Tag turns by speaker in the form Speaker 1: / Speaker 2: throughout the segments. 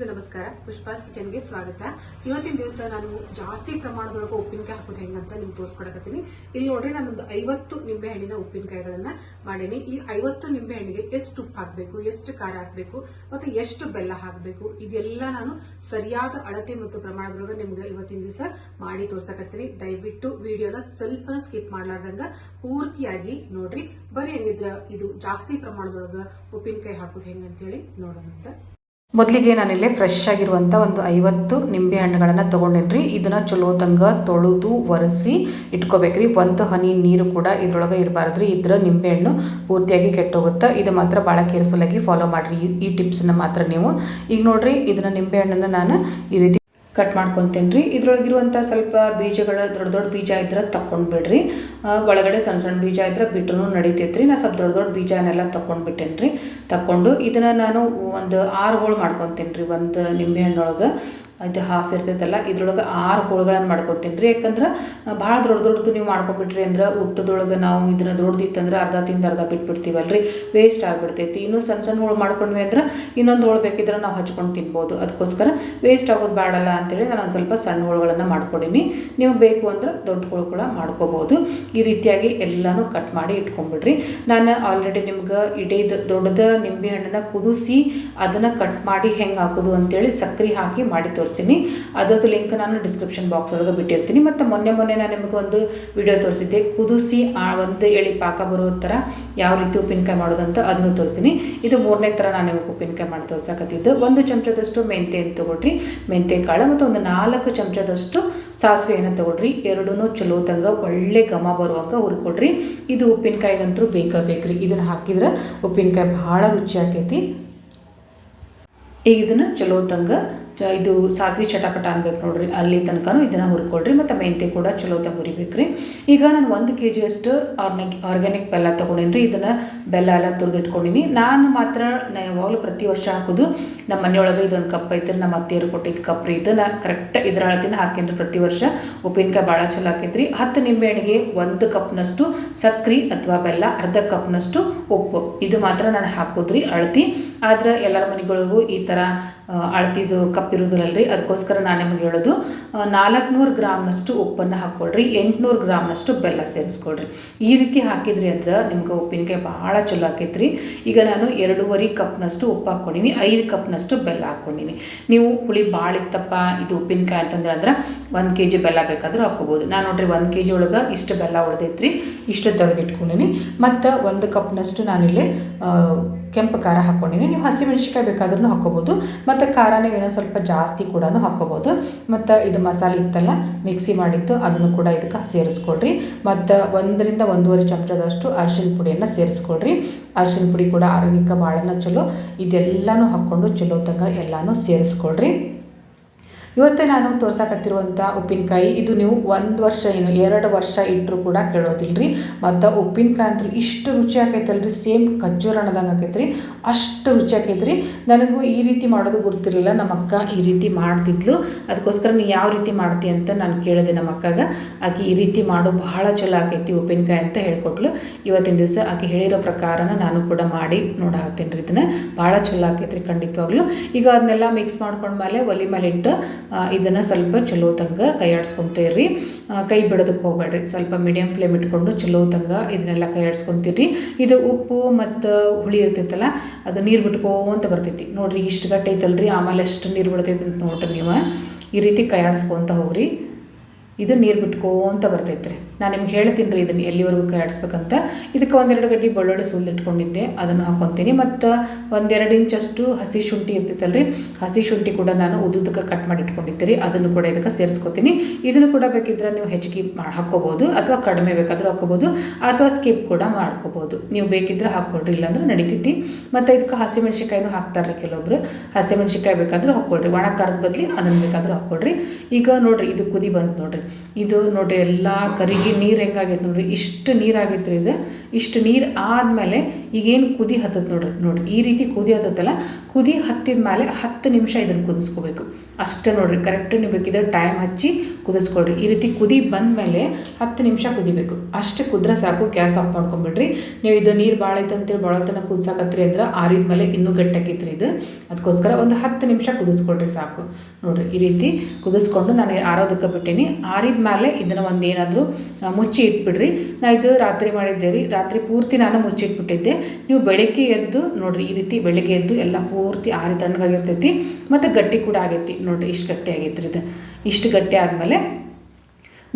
Speaker 1: ಎಲ್ಲರಿಗೂ ನಮಸ್ಕಾರ. ಪುಷ್ಪಾಸ್ ಕಿಚನ್ಗೆ ಸ್ವಾಗತ. ಇವತ್ತಿನ ದಿವಸ ನಾನು ಜಾಸ್ತಿ ಪ್ರಮಾಣದೊಳಗೆ ಉಪ್ಪಿನಕಾಯಿ ಹಾಕೋದು ಹೆಂಗಂತ ನಿಮ್ಗೆ ತೋರಿಸ್ಕೊಡಕತ್ತೀನಿ. ಇಲ್ಲಿ ನೋಡ್ರಿ, ನಾನೊಂದು ಐವತ್ತು ನಿಂಬೆಹಣ್ಣಿನ ಉಪ್ಪಿನಕಾಯಿಗಳನ್ನ ಮಾಡೀನಿ. ಈ ಐವತ್ತು ನಿಂಬೆಹಣ್ಣಿಗೆ ಎಷ್ಟು ಉಪ್ಪು ಹಾಕಬೇಕು, ಎಷ್ಟು ಖಾರ ಹಾಕಬೇಕು, ಮತ್ತು ಎಷ್ಟು ಬೆಲ್ಲ ಹಾಕಬೇಕು, ಇದೆಲ್ಲ ನಾನು ಸರಿಯಾದ ಅಳತೆ ಮತ್ತು ಪ್ರಮಾಣದೊಳಗೆ ನಿಮ್ಗೆ ಇವತ್ತಿನ ದಿವಸ ಮಾಡಿ ತೋರ್ಸಕತ್ತೀನಿ. ದಯವಿಟ್ಟು ವಿಡಿಯೋನ ಸ್ವಲ್ಪ ಸ್ಕಿಪ್ ಮಾಡ್ಲಾರ್ದಂಗ ಪೂರ್ತಿಯಾಗಿ ನೋಡ್ರಿ. ಬರೀ ಹೆಂಗಿದ್ರ ಇದು ಜಾಸ್ತಿ ಪ್ರಮಾಣದೊಳಗೆ ಉಪ್ಪಿನಕಾಯಿ ಹಾಕೋದು ಹೆಂಗಂತೇಳಿ ನೋಡೋಣ
Speaker 2: ಮೊದಲಿಗೆ ನಾನಿಲ್ಲೇ ಫ್ರೆಶ್ ಆಗಿರುವಂಥ ಒಂದು ಐವತ್ತು ನಿಂಬೆ ಹಣ್ಣುಗಳನ್ನು ತೊಗೊಂಡೇನ್ರಿ. ಇದನ್ನು ಚಲೋ ತಂಗ, ತೊಳೆದು, ಒರೆಸಿ ಇಟ್ಕೋಬೇಕ್ರಿ. ಒಂದು ಹನಿ ನೀರು ಕೂಡ ಇದ್ರೊಳಗೆ ಇರಬಾರ್ದ್ರಿ. ಇದ್ರ ನಿಂಬೆಹಣ್ಣು ಪೂರ್ತಿಯಾಗಿ ಕೆಟ್ಟೋಗುತ್ತೆ, ಇದು ಮಾತ್ರ ಭಾಳ ಕೇರ್ಫುಲ್ಲಾಗಿ ಫಾಲೋ ಮಾಡಿರಿ. ಈ- ಟಿಪ್ಸನ್ನು ಮಾತ್ರ ನೀವು. ಈಗ ನೋಡಿರಿ, ಇದನ್ನು ನಿಂಬೆಹಣ್ಣನ್ನು ನಾನು ಈ ರೀತಿ ಕಟ್ ಮಾಡ್ಕೊತೀನಿ ರೀ ಇದ್ರೊಳಗಿರುವಂಥ ಸ್ವಲ್ಪ ಬೀಜಗಳ ದೊಡ್ಡ ದೊಡ್ಡ ಬೀಜ ಇದ್ರೆ ತಗೊಂಡು ಬಿಡ್ರಿ ಆ, ಒಳಗಡೆ ಸಣ್ಣ ಸಣ್ಣ ಬೀಜ ಇದ್ರೆ ಬಿಟ್ರು ನಡೀತೈತ್ರಿ. ನಾ ಸ್ವಲ್ಪ ದೊಡ್ಡ ದೊಡ್ಡ ಬೀಜನೆಲ್ಲ ತಗೊಂಡು ಬಿಟ್ಟೇನಿ ರೀ ತಗೊಂಡು ಇದನ್ನು ನಾನು ಒಂದು ಆರು ಹೋಳು ಮಾಡ್ಕೊತೀನಿ ರೀ ಒಂದು ನಿಂಬೆಹಣ್ಣೊಳಗೆ ಇದು ಹಾಫ್ ಇರ್ತೈತಲ್ಲ, ಇದ್ರೊಳಗೆ ಆರು ಹೋಳುಗಳನ್ನು ಮಾಡ್ಕೊತೀನಿ ರೀ. ಯಾಕಂದ್ರೆ ಭಾಳ ದೊಡ್ಡ ದೊಡ್ಡದು ನೀವು ಮಾಡ್ಕೊಬಿಟ್ರಿ ಅಂದ್ರೆ ಊಟದೊಳಗೆ ನಾವು ಇದನ್ನ ದೊಡ್ಡದಿತ್ತಂದ್ರೆ ಅರ್ಧ ತಿಂದು ಅರ್ಧ ಬಿಟ್ಬಿಡ್ತೀವಲ್ರಿ. ವೇಸ್ಟ್ ಆಗಿಬಿಡ್ತೈತಿ. ಇನ್ನೂ ಸಣ್ಣ ಸಣ್ಣ ಹೋಳು ಮಾಡ್ಕೊಂಡ್ವಿ ಅಂದ್ರೆ ಇನ್ನೊಂದು ಹೋಳು ಬೇಕಿದ್ರೆ ನಾವು ಹಚ್ಕೊಂಡು ತಿನ್ಬೋದು. ಅದಕ್ಕೋಸ್ಕರ ವೇಸ್ಟ್ ಆಗೋದು ಬೇಡಲ್ಲ ಅಂತೇಳಿ ನಾನು ಒಂದು ಸ್ವಲ್ಪ ಸಣ್ಣ ಹೋಳುಗಳನ್ನು ಮಾಡ್ಕೊಡೀನಿ. ನೀವು ಬೇಕು ಅಂದ್ರೆ ದೊಡ್ಡ ಹೋಳು ಕೂಡ ಮಾಡ್ಕೋಬೋದು. ಈ ರೀತಿಯಾಗಿ ಎಲ್ಲನೂ ಕಟ್ ಮಾಡಿ ಇಟ್ಕೊಂಡ್ಬಿಡ್ರಿ ನಾನು ಆಲ್ರೆಡಿ ನಿಮ್ಗೆ ಇಡೀದು ದೊಡ್ಡದ ನಿಂಬೆ ಹಣ್ಣನ್ನು ಕುದಿಸಿ ಅದನ್ನು ಕಟ್ ಮಾಡಿ ಹೆಂಗೆ ಹಾಕೋದು ಅಂತೇಳಿ ಸಕ್ಕರೆ ಹಾಕಿ ಮಾಡಿ ತೋರಿಸಿನಿ ಅದರದ್ದು ಲಿಂಕ್ ನಾನು ಡಿಸ್ಕ್ರಿಪ್ಷನ್ ಬಾಕ್ಸ್ ಒಳಗೆ ಬಿಟ್ಟಿರ್ತೀನಿ. ಮತ್ತು ಮೊನ್ನೆ ಮೊನ್ನೆ ನಾನು ನಿಮಗೆ ಒಂದು ವಿಡಿಯೋ ತೋರಿಸಿದ್ದೆ. ಕುದಿಸಿ ಒಂದು ಎಳಿ ಪಾಕ ಬರೋ ಥರ ಯಾವ ರೀತಿ ಉಪ್ಪಿನಕಾಯಿ ಮಾಡೋದಂತ ಅದನ್ನು ತೋರಿಸ್ತೀನಿ. ಇದು ಮೂರನೇ ಥರ ನಾನು ನಿಮಗೆ ಉಪ್ಪಿನಕಾಯಿ ಮಾಡಿ ತೋರಿಸಕತ್ತಿದ್ದು. ಒಂದು ಚಮಚದಷ್ಟು ಮೆಂತೆಯನ್ನು ತೊಗೊಳ್ರಿ. ಮೆಂತೆ ಕಾಳು ಮತ್ತು ಒಂದು ನಾಲ್ಕು ಚಮಚದಷ್ಟು ಸಾಸಿವೆಯನ್ನು ತೊಗೊಳ್ರಿ. ಎರಡೂ ಚಲೋ ತಂಗ, ಒಳ್ಳೆ ಘಮ ಬರುವಂಗೆ ಹುರ್ಕೊಡ್ರಿ ಇದು ಉಪ್ಪಿನಕಾಯಿಗಂತೂ ಬೇಕಾ ಬೇಕ್ರಿ. ಇದನ್ನು ಹಾಕಿದ್ರೆ ಉಪ್ಪಿನಕಾಯಿ ಭಾಳ ರುಚಿ ಆಕೈತಿ ಈಗ ಇದನ್ನು ಚಲೋ ತಂಗ ಚ ಇದು ಸಾಸಿವೆ ಚಟಪಟ ಅನ್ಬೇಕು ನೋಡ್ರಿ. ಅಲ್ಲಿ ತನಕನೂ ಇದನ್ನು ಹುರ್ಕೊಳ್ರಿ, ಮತ್ತು ಮೆಂತೆ ಕೂಡ ಚಲೋ ಹುರಿಬೇಕು ಹುರಿಬೇಕ್ರಿ. ಈಗ ನಾನು ಒಂದು ಕೆ ಜಿಯಷ್ಟು ಆರ್ನಿಕ್ ಆರ್ಗ್ಯಾನಿಕ್ ಬೆಲ್ಲ ತೊಗೊಂಡೇನಿ ಇದನ್ನು ಬೆಲ್ಲ ಎಲ್ಲ ತುರಿದಿಟ್ಕೊಂಡಿನಿ. ನಾನು ಮಾತ್ರ ನಾ, ಯಾವಾಗಲೂ ಪ್ರತಿ ವರ್ಷ ಹಾಕೋದು ನಮ್ಮ ಮನೆಯೊಳಗೆ ಇದೊಂದು ಕಪ್ ಐತ್ರಿ. ನಮ್ಮ ಅತ್ತೆಯರು ಕೊಟ್ಟಿದ್ದು ಕಪ್ ರೀ. ಇದನ್ನು ನಾನು ಕರೆಕ್ಟ್ ಇದ್ರ ಅಳತಿನ ಹಾಕೇನ್ರಿ ಪ್ರತಿ ವರ್ಷ. ಉಪ್ಪಿನಕಾಯಿ ಭಾಳ ಚಲೋ ಹಾಕೈತ್ರಿ. ಹತ್ತು ನಿಂಬೆಹಣ್ಣಿಗೆ ಒಂದು ಕಪ್ನಷ್ಟು ಸಕ್ರೆ ಅಥವಾ ಬೆಲ್ಲ, ಅರ್ಧ ಕಪ್ನಷ್ಟು ಉಪ್ಪು. ಇದು ಮಾತ್ರ ನಾನು ಹಾಕೋದ್ರಿ ಅಳತಿ. ಆದ್ರೆ ಎಲ್ಲರ ಮನೆಗಳಿಗೂ ಈ ಥರ ಅಳತಿದು ಕಪ್ ರೀ ಅದಕ್ಕೋಸ್ಕರ ನಾನು ನಿಮಗೆ ಹೇಳೋದು ನಾಲ್ಕುನೂರು ಗ್ರಾಮ್ನಷ್ಟು ಉಪ್ಪನ್ನು ಹಾಕ್ಕೊಳ್ರಿ ಎಂಟುನೂರು ಗ್ರಾಮ್ನಷ್ಟು ಬೆಲ್ಲ ಸೇರಿಸ್ಕೊಳ್ರಿ. ಈ ರೀತಿ ಹಾಕಿದ್ರಿ ಅಂದ್ರೆ ನಿಮ್ಗೆ ಉಪ್ಪಿನಕಾಯಿ ಭಾಳ ಚಲೋ ಆಕೈತ್ರಿ. ಈಗ ನಾನು ಎರಡೂವರೆ ಕಪ್ನಷ್ಟು ಉಪ್ಪು ಹಾಕ್ಕೊಂಡಿನಿ, ಐದು ಕಪ್ನಷ್ಟು ಬೆಲ್ಲ ಹಾಕ್ಕೊಂಡಿನಿ. ನೀವು ಹುಳಿ ಭಾಳ ಇತ್ತಪ್ಪ, ಇದು ಉಪ್ಪಿನಕಾಯಿ ಅಂತಂದ್ರೆ ಅಂದ್ರೆ ಒಂದು ಕೆ ಜಿ ಬೆಲ್ಲ ಬೇಕಾದರೂ ಹಾಕ್ಕೋಬೋದು. ನಾನು ನೋಡ್ರಿ ಒಂದು ಕೆ ಜಿ ಒಳಗೆ ಇಷ್ಟು ಬೆಲ್ಲ ಉಳ್ದೈತ್ರಿ, ಇಷ್ಟು ತೆಗೆದಿಟ್ಕೊಂಡಿನಿ. ಮತ್ತು ಒಂದು ಕಪ್ನಷ್ಟು ನಾನಿಲ್ಲಿ ಕೆಂಪು ಖಾರ ಹಾಕ್ಕೊಂಡಿನಿ ನೀವು ಹಸಿಮೆಣ್ಸಿಕಾಯಿ ಬೇಕಾದ್ರೂ ಹಾಕ್ಕೋಬೋದು. ಮತ್ತು ಖಾರನೇ ಏನೋ ಸ್ವಲ್ಪ ಜಾಸ್ತಿ ಕೂಡ ಹಾಕ್ಕೋಬೋದು. ಮತ್ತು ಇದು ಮಸಾಲೆ ಇತ್ತಲ್ಲ, ಮಿಕ್ಸಿ ಮಾಡಿದ್ದು ಅದನ್ನು ಕೂಡ ಇದಕ್ಕೆ ಸೇರಿಸ್ಕೊಳ್ರಿ. ಮತ್ತು ಒಂದರಿಂದ ಒಂದೂವರೆ ಚಮಚದಷ್ಟು ಅರಿಶಿನ ಪುಡಿಯನ್ನು ಸೇರಿಸ್ಕೊಳ್ರಿ. ಅರಿಶಿನ ಪುಡಿ ಕೂಡ ಆರೋಗ್ಯಕ್ಕೆ ಭಾಳನ ಚಲೋ. ಇದೆಲ್ಲನೂ ಹಾಕ್ಕೊಂಡು ಚಲೋ ತಗ ಎಲ್ಲನೂ ಸೇರಿಸ್ಕೊಳ್ರಿ. ಇವತ್ತೇ ನಾನು ತೋರ್ಸಕತ್ತಿರುವಂಥ ಉಪ್ಪಿನಕಾಯಿ, ಇದು ನೀವು ಒಂದು ವರ್ಷ ಏನು ಎರಡು ವರ್ಷ ಇಟ್ಟರೂ ಕೂಡ ಕೇಳೋದಿಲ್ರಿ. ಮತ್ತು ಉಪ್ಪಿನಕಾಯಿ ಅಂತೂ ಇಷ್ಟು ರುಚಿ ಆಕೈತಲ್ರಿ, ಸೇಮ್ ಖರ್ಜೂರ ಆಕೈತೆ ರೀ ಅಷ್ಟು ರುಚಿ ಆಕೈತೆ ರೀ ನನಗೂ ಈ ರೀತಿ ಮಾಡೋದು ಗೊತ್ತಿರಲಿಲ್ಲ ನಮ್ಮ ಅಕ್ಕ ಈ ರೀತಿ ಮಾಡ್ತಿದ್ಲು. ಅದಕ್ಕೋಸ್ಕರ ನೀ ಯಾವ ರೀತಿ ಮಾಡ್ತಿ ಅಂತ ನಾನು ಕೇಳಿದೆ ನಮ್ಮ ಅಕ್ಕಾಗ. ಆಕೆ ಈ ರೀತಿ ಮಾಡೋ ಬಹಳ ಚಲೋ ಆಕೈತಿ ಉಪ್ಪಿನಕಾಯಿ ಅಂತ ಹೇಳ್ಕೊಟ್ಲು. ಇವತ್ತಿನ ದಿವಸ ಆಕೆ ಹೇಳಿರೋ ಪ್ರಕಾರನ ನಾನು ಕೂಡ ಮಾಡಿ ನೋಡಾಕತ್ತೀನಿ ರೀ ಇದನ್ನ. ಭಾಳ ಚಲೋ ಆಕೈತ್ರಿ ಖಂಡಿತವಾಗ್ಲೂ. ಈಗ ಅದನ್ನೆಲ್ಲ ಮಿಕ್ಸ್ ಮಾಡ್ಕೊಂಡ್ಮೇಲೆ ಒಲೆ ಮೇಲೆ ಇಟ್ಟು ಇದನ್ನು ಸ್ವಲ್ಪ ಚಲೋ ತಂಗ ಕೈ ಆಡಿಸ್ಕೊತೀರಿ ಕೈ ಬಿಡೋದಕ್ಕೆ ಹೋಗ್ಬೇಡ್ರಿ. ಸ್ವಲ್ಪ ಮೀಡಿಯಮ್ ಫ್ಲೇಮ್ ಇಟ್ಕೊಂಡು ಚಲೋ ತಂಗ ಇದನ್ನೆಲ್ಲ ಕೈ ಆಡಿಸ್ಕೊತೀರಿ ಇದು ಉಪ್ಪು ಮತ್ತು ಹುಳಿ ಇರ್ತೈತಲ್ಲ, ಅದು ನೀರು ಬಿಟ್ಕೋಂತ ಬರ್ತೈತಿ. ನೋಡ್ರಿ ಇಷ್ಟು ಗಟ್ಟಿ ಐತಲ್ರಿ, ಆಮೇಲೆ ಎಷ್ಟು ನೀರು ಬಿಡ್ತೈತಿ ಅಂತ ನೋಡ್ರಿ ನೀವು. ಈ ರೀತಿ ಕೈ ಆಡಿಸ್ಕೊತ ಹೋಗ್ರಿ. ಇದು ನೀರು ಬಿಟ್ಕೋಂತ ಬರ್ತೈತೆ ರೀ ನಾನು ನಿಮ್ಗೆ ಹೇಳ್ತೀನಿ ರೀ ಇದನ್ನು ಎಲ್ಲಿವರೆಗೂ ಕರಡಿಸ್ಬೇಕಂತ ಇದಕ್ಕೆ ಒಂದೆರಡು ಗಡ್ಡಿ ಬೆಳ್ಳುಳ್ಳಿ ಸುಲಿಟ್ಕೊಂಡಿದ್ದೆ ಅದನ್ನು ಹಾಕೊತೀನಿ. ಮತ್ತು ಒಂದೆರಡು ಇಂಚಷ್ಟು ಹಸಿ ಶುಂಠಿ ಇರ್ತೈತಲ್ರಿ, ಹಸಿ ಶುಂಠಿ ಕೂಡ ನಾನು ಉದ್ದುದಕ್ಕೆ ಕಟ್ ಮಾಡಿ ಇಟ್ಕೊಂಡಿದ್ದೆ ರೀ ಅದನ್ನು ಕೂಡ ಇದಕ್ಕೆ ಸೇರಿಸ್ಕೊತೀನಿ. ಇದನ್ನು ಕೂಡ ಬೇಕಿದ್ರೆ ನೀವು ಹೆಚ್ಚಿಗೆ ಹಾಕ್ಕೋಬೋದು, ಅಥವಾ ಕಡಿಮೆ ಬೇಕಾದರೂ ಹಾಕ್ಕೋಬೋದು, ಅಥವಾ ಸ್ಕಿಪ್ ಕೂಡ ಮಾಡ್ಕೋಬೋದು. ನೀವು ಬೇಕಿದ್ರೆ ಹಾಕ್ಕೊಳ್ರಿ ಇಲ್ಲಾಂದ್ರೆ ನಡೀತೈತಿ. ಮತ್ತು ಇದಕ್ಕೆ ಹಸಿಮೆಣ್ಸಿಕಾಯಿನೂ ಹಾಕ್ತಾರೆ ಕೆಲವೊಬ್ರು. ಹಸಿಮೆಣ್ಸಿಕಾಯಿ ಬೇಕಾದರೂ ಹಾಕ್ಕೊಳ್ರಿ. ಒಣ ಖಾರದ ಬದಲಿ ಅದನ್ನು ಬೇಕಾದರೂ ಹಾಕ್ಕೊಳ್ರಿ. ಈಗ ನೋಡಿರಿ, ಇದು ಕುದಿ ಬಂತು ನೋಡಿರಿ. ಇದು ನೋಡಿರಿ, ಎಲ್ಲ ಕರಿಗಿ ನೀರು ಹೆಂಗಾಗೈತೆ ನೋಡ್ರಿ? ಇಷ್ಟು ನೀರು ಆಗೈತೆ ಇದು. ಇಷ್ಟು ನೀರು ಆದಮೇಲೆ ಈಗೇನು ಕುದಿ ಹತ್ತದ ನೋಡ್ರಿ? ನೋಡ್ರಿ, ಈ ರೀತಿ ಕುದಿ ಹತ್ತತ್ತಲ್ಲ, ಕುದಿ ಹತ್ತಿದ ಮೇಲೆ ಹತ್ತು ನಿಮಿಷ ಇದನ್ನು ಕುದಿಸ್ಕೋಬೇಕು. ಅಷ್ಟೇ ನೋಡ್ರಿ ಕರೆಕ್ಟ್ ನೀವು ಬೇಕಿದ್ರೆ ಟೈಮ್ ಹಚ್ಚಿ ಕುದಿಸ್ಕೊಳ್ರಿ. ಈ ರೀತಿ ಕುದಿ ಬಂದಮೇಲೆ ಹತ್ತು ನಿಮಿಷ ಕುದಿಬೇಕು. ಅಷ್ಟು ಕುದ್ರೆ ಸಾಕು, ಗ್ಯಾಸ್ ಆಫ್ ಮಾಡ್ಕೊಂಬಿಡ್ರಿ. ನೀವು ಇದು ನೀರು ಭಾಳ ಐತೆ ಅಂತೇಳಿ ಭಾಳ ತನಕ ಕುದಿಸಾಕತ್ರಿ ಅಂದ್ರೆ ಆರಿದ ಮೇಲೆ ಇನ್ನೂ ಗಟ್ಟಾಕೈತ್ರಿ ಇದು. ಅದಕ್ಕೋಸ್ಕರ ಒಂದು ಹತ್ತು ನಿಮಿಷ ಕುದಿಸ್ಕೊಳ್ರಿ ಸಾಕು. ನೋಡ್ರಿ, ಈ ರೀತಿ ಕುದಿಸ್ಕೊಂಡು ನಾನು ಆರೋದಕ್ಕೆ ಬಿಟ್ಟೀನಿ. ಆರಿದ ಮೇಲೆ ಇದನ್ನು ಒಂದು ಏನಾದರೂ ಮುಚ್ಚಿ ಇಟ್ಬಿಡ್ರಿ. ನಾ ಇದು ರಾತ್ರಿ ಮಾಡಿದ್ದೆ ರೀ. ರಾತ್ರಿ ಪೂರ್ತಿ ನಾನು ಮುಚ್ಚಿಟ್ಬಿಟ್ಟಿದ್ದೆ. ನೀವು ಬೆಳಗ್ಗೆ ಎದ್ದು ನೋಡಿರಿ, ಈ ರೀತಿ ಬೆಳಗ್ಗೆ ಎದ್ದು ಎಲ್ಲ ಪೂರ್ತಿ ಆರಿ ತಣ್ಣಗಾಗಿರ್ತೈತಿ, ಮತ್ತು ಗಟ್ಟಿ ಕೂಡ ಆಗೈತಿ. ನೋಡಿರಿ, ಇಷ್ಟು ಗಟ್ಟಿ ಆಗೈತ್ರಿ ಇದು. ಇಷ್ಟು ಗಟ್ಟಿ ಆದಮೇಲೆ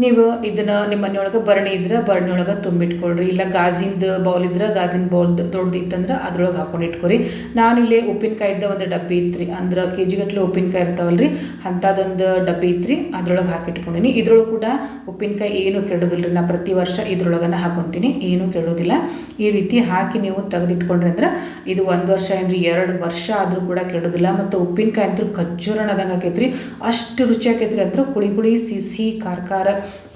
Speaker 2: ನೀವು ಇದನ್ನು ನಿಮ್ಮ ಮನೆಯೊಳಗೆ ಭರಣಿ ಇದ್ರೆ ಭರಣಿ ಒಳಗೆ ತುಂಬಿಟ್ಕೊಳ್ರಿ. ಇಲ್ಲ ಗಾಜಿಂದು ಬೌಲ್ ಇದ್ರೆ ಗಾಜಿನ ಬೌಲ್ ದೊಡ್ಡದು ಇತ್ತಂದ್ರೆ ಅದ್ರೊಳಗೆ ಹಾಕೊಂಡು ಇಟ್ಕೊರಿ. ನಾನಿಲ್ಲಿ ಉಪ್ಪಿನಕಾಯಿದ್ದ ಒಂದು ಡಬ್ಬಿ ಇತ್ತು ಅಂದ್ರೆ ಕೆ ಜಿ ಗಟ್ಟಲೆ ಉಪ್ಪಿನಕಾಯಿ ಇರ್ತಾವಲ್ರಿ ಅಂಥದ್ದೊಂದು ಡಬ್ಬಿ ಇತ್ತು ಅದ್ರೊಳಗೆ ಹಾಕಿಟ್ಕೊಂಡಿನಿ. ಇದ್ರೊಳಗೆ ಕೂಡ ಉಪ್ಪಿನಕಾಯಿ ಏನು ಕೆಡೋದಿಲ್ಲ ರೀ ನಾ ಪ್ರತಿ ವರ್ಷ ಇದ್ರೊಳಗನ ಹಾಕೊತೀನಿ. ಏನೂ ಕೆಡೋದಿಲ್ಲ. ಈ ರೀತಿ ಹಾಕಿ ನೀವು ತೆಗೆದಿಟ್ಕೊಂಡ್ರಿ ಅಂದ್ರೆ ಇದು ಒಂದು ವರ್ಷ ಏನ್ರಿ, ಎರಡು ವರ್ಷ ಆದರೂ ಕೂಡ ಕೆಡೋದಿಲ್ಲ. ಮತ್ತು ಉಪ್ಪಿನಕಾಯಿ ಅಂತೂ ಖಜ್ಜೂರಣ ಆದಂಗೆ ಆಕೈತ್ರಿ. ಅಷ್ಟು ರುಚಿ ಆಕೈತ್ರಿ. ಅಂದ್ರೆ ಕುಳಿ ಕುಳಿ ಸಿಹಿ ಖಾರ ಖಾರ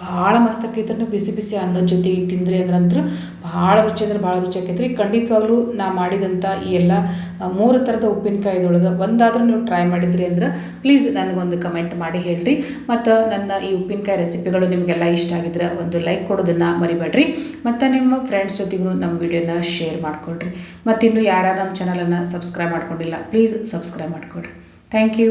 Speaker 2: ಭಾಳ ಮಸ್ತ್ ಬಿಸಿ ಬಿಸಿ ಅನ್ನದ ಜೊತೆಗೆ ತಿಂದ್ರಿ ಅಂದ್ರಂತೂ ಭಾಳ ರುಚಿ ಅಂದ್ರೆ ಭಾಳ ರುಚಿ ಆಕೈತ್ರಿ. ಖಂಡಿತವಾಗ್ಲೂ ನಾ ಮಾಡಿದಂಥ ಈ ಎಲ್ಲ ಮೂರು ಥರದ ಉಪ್ಪಿನಕಾಯಿದೊಳಗೆ ಒಂದಾದರೂ ನೀವು ಟ್ರೈ ಮಾಡಿದ್ರಿ ಅಂದ್ರೆ ಪ್ಲೀಸ್ ನನಗೊಂದು ಕಮೆಂಟ್ ಮಾಡಿ ಹೇಳ್ರಿ. ಮತ್ತು ನನ್ನ ಈ ಉಪ್ಪಿನಕಾಯಿ ರೆಸಿಪಿಗಳು ನಿಮಗೆಲ್ಲ ಇಷ್ಟ ಆಗಿದ್ರೆ ಒಂದು ಲೈಕ್ ಕೊಡೋದನ್ನು ಮರಿಬೇಡ್ರಿ. ಮತ್ತು ನಿಮ್ಮ ಫ್ರೆಂಡ್ಸ್ ಜೊತೆಗೂ ನಮ್ಮ ವಿಡಿಯೋನ ಶೇರ್ ಮಾಡ್ಕೊಳ್ರಿ. ಮತ್ತು ಇನ್ನು ಯಾರು ನಮ್ಮ ಚಾನಲನ್ನು ಸಬ್ಸ್ಕ್ರೈಬ್ ಮಾಡ್ಕೊಂಡಿಲ್ಲ ಪ್ಲೀಸ್ ಸಬ್ಸ್ಕ್ರೈಬ್ ಮಾಡ್ಕೊಳ್ರಿ. Thank you